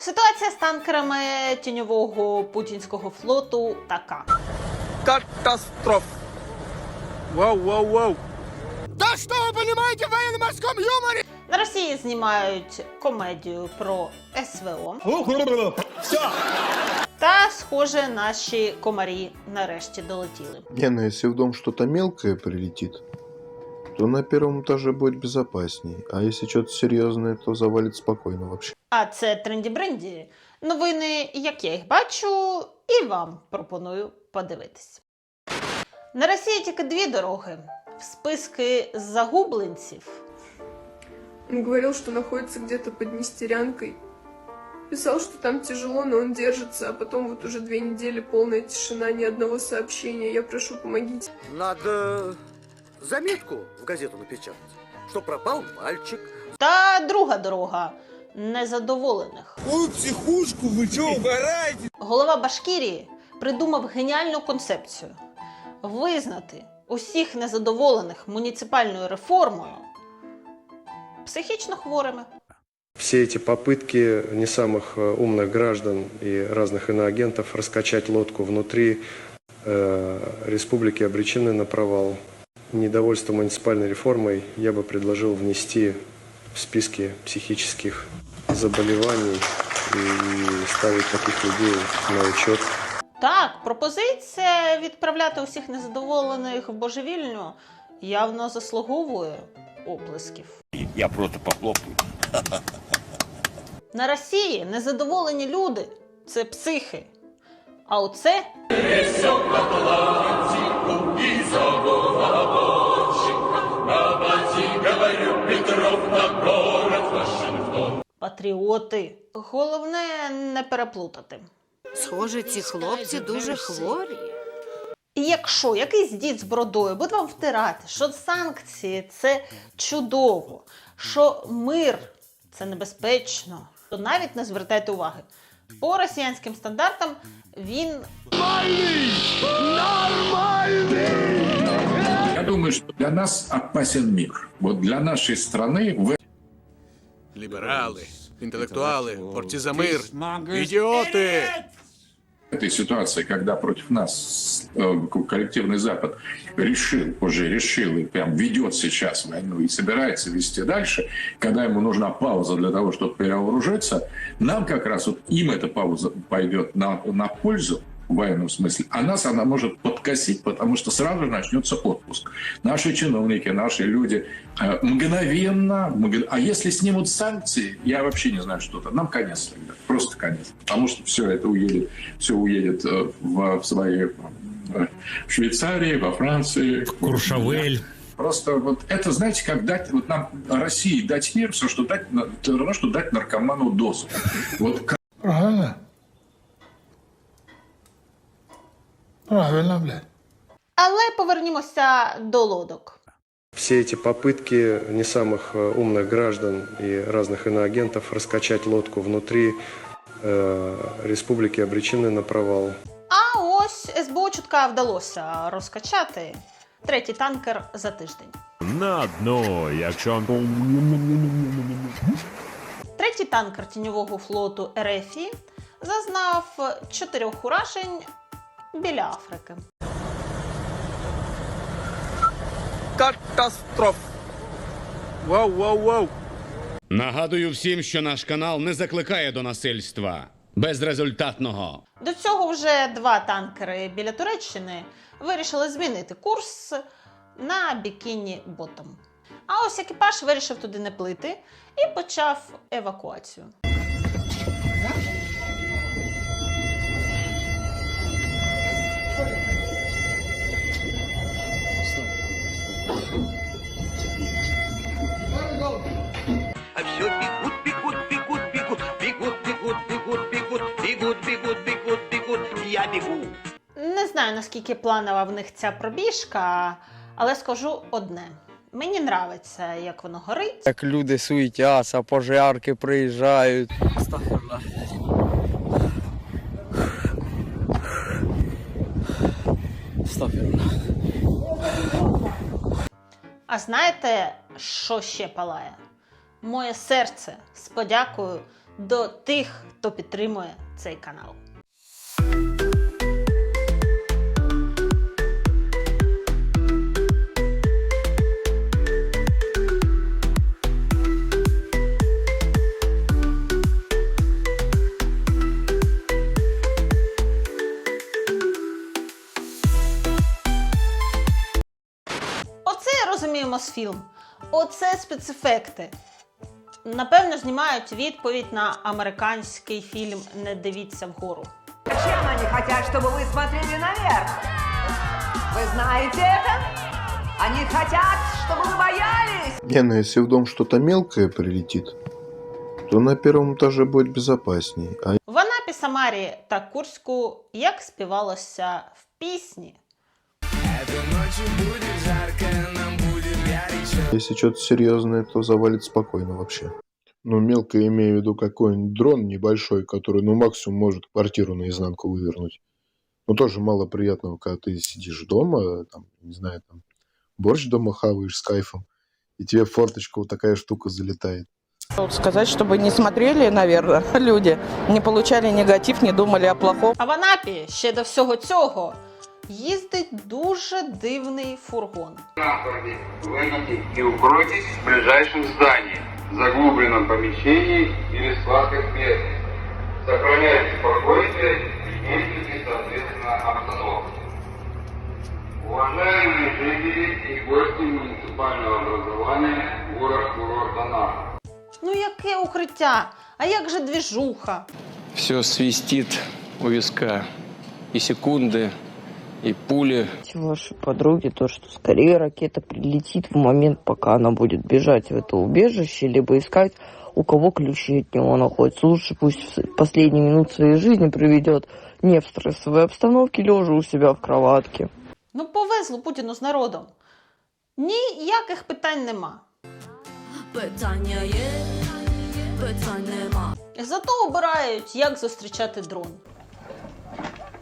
Ситуація з танкерами тіньового путінського флоту така. Катастроф. Вау, вау, вау. Да что вы понимаете в военно-морском юморе? На Росії знімають комедію про СВО. Та, схоже, наші комарі нарешті долетіли. Не, ну если в дом что-то мелкое прилетит, то на первом этаже будет безопасней. А если что-то серьезное, то завалит спокойно вообще. А це тренді бренді. Новини, як я їх бачу, і вам пропоную подивитись. На Росії тільки дві дороги. В списки загубленців Он говорил, что находится где-то под Нестерянкой. Писал, что там тяжело, но он держится, а потом вот уже две недели полная тишина, ни одного сообщения. Я прошу, помогите. Надо заметку в газету напечатать, что пропал мальчик. та друга дорога незадоволених. Ой, психушку, вы что, угораете? Голова Башкірії придумав геніальну концепцію визнати усіх незадоволених муніципальною реформою психічно хворими. Все эти попытки не самых э, умных граждан и разных иноагентов раскачать лодку внутри э, республики обречены на провал. Недовольство муниципальной реформой я бы предложил внести в списки психических заболеваний и ставить таких людей на учет. Так, пропозиція відправляти усіх незадоволених в божевільню явно заслуговує оплесків. Я просто похлопаю. На Росії незадоволені люди це психи. А оце патріоти. Головне не переплутати. Схоже, ці хлопці дуже хворі. І якщо якийсь дід з бородою буде вам втирати, що санкції це чудово, що мир це небезпечно, то навіть не звертайте уваги. По росіянським стандартам він Нормальний! Я думаю, що для нас опасен мир. Бо для нашої страны в Ліберали, інтелектуали, борці за мир, ідіоти. Этой ситуации, когда против нас э, коллективный Запад решил, уже решил и прям ведет сейчас войну и собирается вести дальше, когда ему нужна пауза для того, чтобы перевооружиться, нам как раз вот им эта пауза пойдет на, на пользу в военном смысле, а нас она может подкосить, потому что сразу начнется отпуск. Наши чиновники, наши люди э, мгновенно, мгн- а если снимут санкции, я вообще не знаю, что-то, нам конец тогда, просто конец, потому что все это уедет, все уедет э, в, в свои э, в Швейцарии, во Франции, Куршавель. Просто вот это, знаете, как дать вот нам России дать мир, все, что дать, все равно, что дать наркоману дозу. Вот Правильно, блядь. Але повернімося до лодок. Все эти попытки не самых э, умных граждан и разных иноагентов раскачать лодку внутри э, республики обречены на провал. А ось СБУ чутка вдалося розкачати третій танкер за тиждень. На дно, якщо Третій танкер тіньового флоту РФІ зазнав чотирьох уражень біля Африки. Катастроф. Вау, вау, вау. Нагадую всім, що наш канал не закликає до насильства безрезультатного. До цього вже два танкери біля Туреччини вирішили змінити курс на бікіні ботом. А ось екіпаж вирішив туди не плити і почав евакуацію. А все бегут, бегут, бегут, бегут, бегут, бегут, бегут, бегут, бегут, бегут, бегут, бегут. Я бегу. Не знаю, наскільки планова в них ця пробіжка, але скажу одне: мені нравиться, як воно горить. Як люди суетяться, пожарки приїжджають. А знаєте, що ще палає? Моє серце з подякою до тих, хто підтримує цей канал. Оце розуміємо з фільм. Оце спецефекти. Напевно, знімають відповідь на американський фільм Не дивіться вгору. Чем они хотят, чтобы вы смотрели наверх? Вы знаете это? Они хотят, чтобы вы боялись. Не, ну если в дом что-то мелкое прилетит, то на первом этаже будет безопасней. А В Анапі, Самарі та Курську як співалося в пісні. если что-то серьезное, то завалит спокойно вообще. Ну, мелко имею в виду какой-нибудь дрон небольшой, который, ну, максимум может квартиру наизнанку вывернуть. Ну, тоже мало приятного, когда ты сидишь дома, там, не знаю, там, борщ дома хаваешь с кайфом, и тебе в форточку вот такая штука залетает. Сказать, чтобы не смотрели, наверное, люди, не получали негатив, не думали о плохом. А в Анапі ще до всього цього їздить дуже дивний фургон. Выйдите и укройтесь в ближайшем здании, заглубленном помещении или складках света. Сохраняйте спокойствие и действуйте соответственно обстановке. Уважаемые жители и гости муниципального образования город-курорт Анапа. Ну яке укриття? А як же двіжуха? Все свистит у виска. И секунды, и пули. Ваши подруги, то, что скорее ракета прилетит в момент, пока она будет бежать в это убежище, либо искать, у кого ключи от него находятся. Лучше пусть в последние минуты своей жизни проведет не в стрессовой обстановке, лежа у себя в кроватке. Ну повезло Путіну з народом. Ніяких питань нема. Питання є, питань нема. Зато обирають, як зустрічати дрон.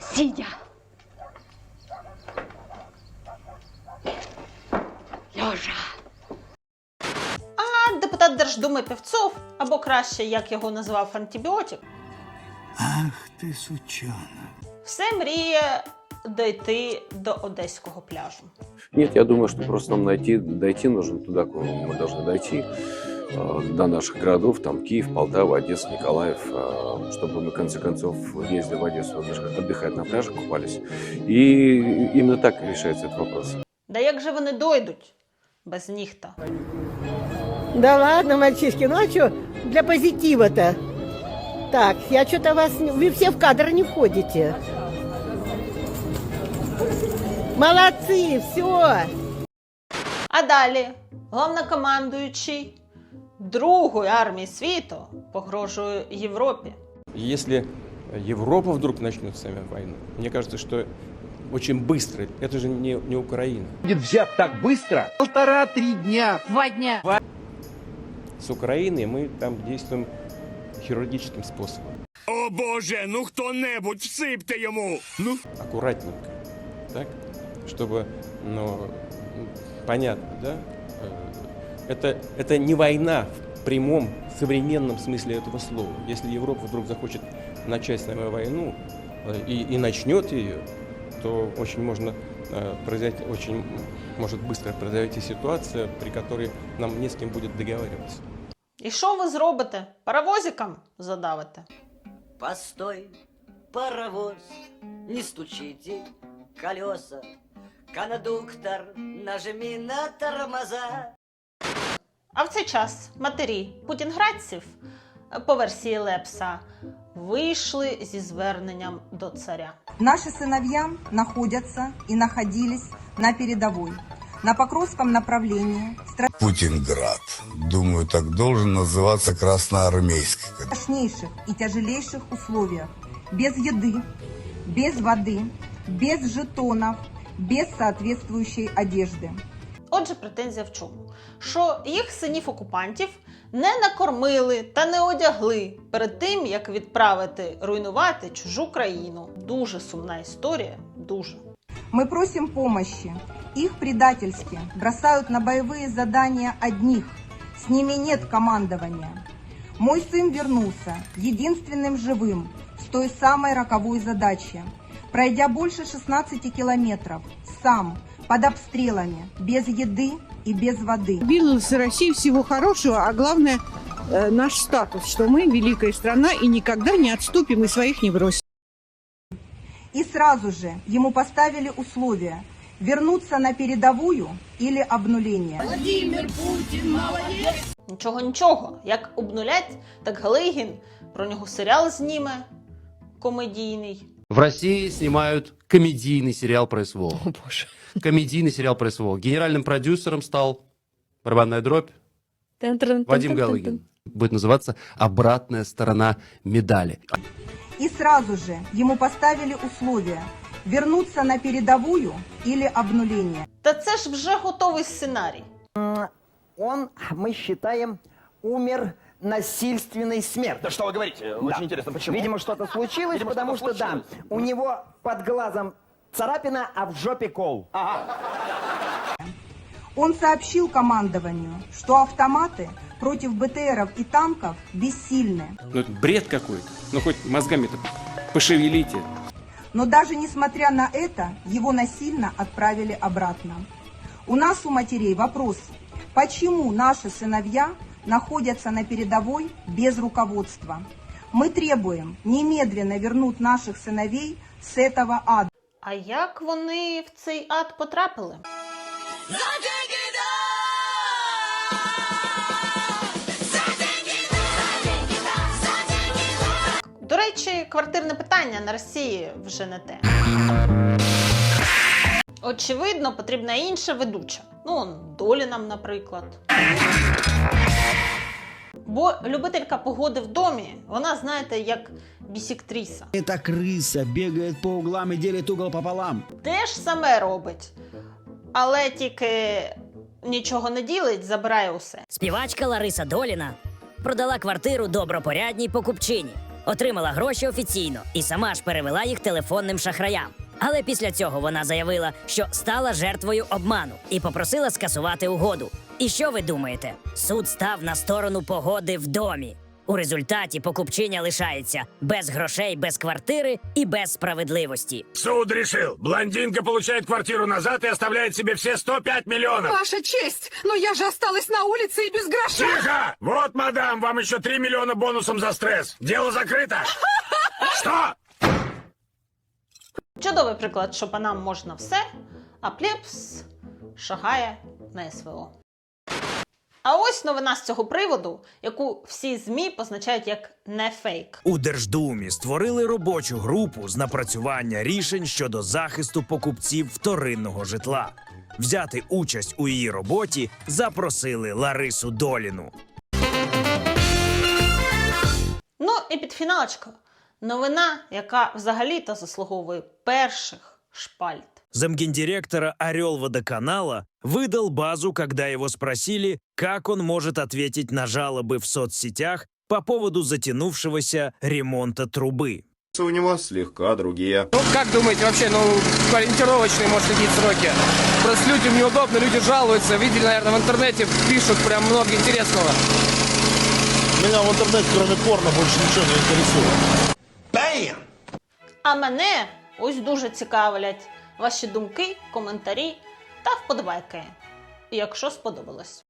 Сідя. Льожа. А депутат Держдуми Півцов, або краще, як його назвав антибіотик, Ах ти сучана. все мріє дойти до одеського пляжу. Нет, я думаю, что просто нам найти, дойти нужно туда, куда мы должны дойти, э, до наших городов, там Киев, Полтава, Одесса, Николаев, э, чтобы мы, в конце концов, ездили в Одессу отдых- отдыхать на пляже, купались. И именно так решается этот вопрос. Да як же вони дойдуть Без ніхта? Да ладно, мальчишки, ну а что для позитива-то? Так, я что-то вас... не- Вы все в кадр не входите. Молодцы, все. А далі головнокомандуючий Другої армії світу погрожує Європі. Если Европа вдруг начнет с нами войну, мне кажется, что очень быстро. Это же не, не Украина. Будет взят так быстро? Полтора-три дня. Два дня. С Украиной мы там действуем хирургическим способом. О боже, ну хто-небудь всипте йому! Ну. Аккуратненько. Так? Чтобы, ну, понятно, да? Э, Это, это не война в прямом современном смысле этого слова. Если Европа вдруг захочет начать с нами войну э, и, и начнет ее, то очень можно э, произойти, очень может быстро произойти ситуация, при которой нам не с кем будет договариваться. І що ви зробите? Паровозиком задавите? Постой, паровоз, не стучите колеса. Кондуктор, нажми на тормоза. А в цей час матері путінградців по версії Лепса вийшли зі зверненням до царя. Наши сыновья находятся и находились на передовой, на Покровском направлении, в Путинград. Думаю, так должен называться Красноармейск. страшнейших и тяжелейших условиях, без еды, без воды, без жетонов, без соответствующей одежды. Отже, претензія в чому? Що їх синів окупантів не накормили та не одягли перед тим, як відправити руйнувати чужу країну. Дуже сумна історія. Дуже. Мы просим помощи. Их предательски бросают на боевые задания одних. С ними нет командования. Мой сын вернулся, единственным живым, с той самой роковой задачи. Пройдя больше 16 километров, сам, под обстрелами, без еды и без воды. Добилась России всего хорошего, а главное э, наш статус, что мы великая страна и никогда не отступим и своих не бросим. И сразу же ему поставили условия вернуться на передовую или обнуление. Владимир Путін молодець. Нічого, нічого. Як обнулять, так Галигін про нього серіал зніме комедійний. В России снимают комедийный сериал про СВО. О, боже. Комедийный сериал про СВО. Генеральным продюсером стал барабанная дробь Вадим Галыгин. Будет называться «Обратная сторона медали». И сразу же ему поставили условия вернуться на передовую или обнуление. Та це ж вже готовий сценарій. Он, мы считаем, умер насильственной смертью. Да что вы говорите? Очень интересно, почему? Видимо, что-то случилось, Видимо, потому что-то что, да, у него под глазом царапина, а в жопе кол. Он сообщил командованию, что автоматы против БТРов и танков бессильны. Ну, это бред какой-то. Ну, хоть мозгами-то пошевелите. Но даже несмотря на это, его насильно отправили обратно. У нас у матерей вопрос, почему наши сыновья находятся на передовой без руководства? Мы требуем немедленно вернуть наших сыновей с этого ада. А як вони в цей ад потрапили? До речі, квартирне питання на Росії вже не те. Очевидно, потрібна інша ведуча. Ну, он, долі нам, наприклад. Бо любителька погоди в домі, вона, знаєте, як бісіктриса. Эта крыса бегает по углам и делит угол пополам. Те ж саме робить, але тільки нічого не ділить, забирає усе. Співачка Лариса Доліна продала квартиру добропорядній покупчині, отримала гроші офіційно і сама ж перевела їх телефонним шахраям. Але після цього вона заявила, що стала жертвою обману і попросила скасувати угоду. І що ви думаєте? Суд став на сторону погоди в домі. У результаті покупчиня лишається без грошей, без квартири і без справедливості. Суд решил. Блондинка получает квартиру назад и оставляет себе все 105 миллионов. Ваша честь, но я же осталась на улице и без гроша. Тихо! Вот, мадам, вам еще 3 миллиона бонусом за стресс. Дело закрыто. Что? Чудовий приклад, що панам можна все, а плебс шагає на СВО. А ось новина з цього приводу, яку всі ЗМІ позначають як не фейк. У Держдумі створили робочу групу з напрацювання рішень щодо захисту покупців вторинного житла. Взяти участь у її роботі запросили Ларису Доліну. Ну і під фіналочку. Новина, яка взагалі-то заслуговує перших шпальт. Замгендиректора Орел водоканала выдал базу, когда его спросили, как он может ответить на жалобы в соцсетях по поводу затянувшегося ремонта трубы. У него слегка другие. Ну, как думаете, вообще, ну, ориентировочные, может, какие сроки? Просто людям неудобно, люди жалуются. Видели, наверное, в интернете пишут прям много интересного. Меня в интернете, кроме порно, больше ничего не интересует. Бэм! А мене ось дуже цікавлять ваші думки, коментарі та вподобайки, якщо сподобалось.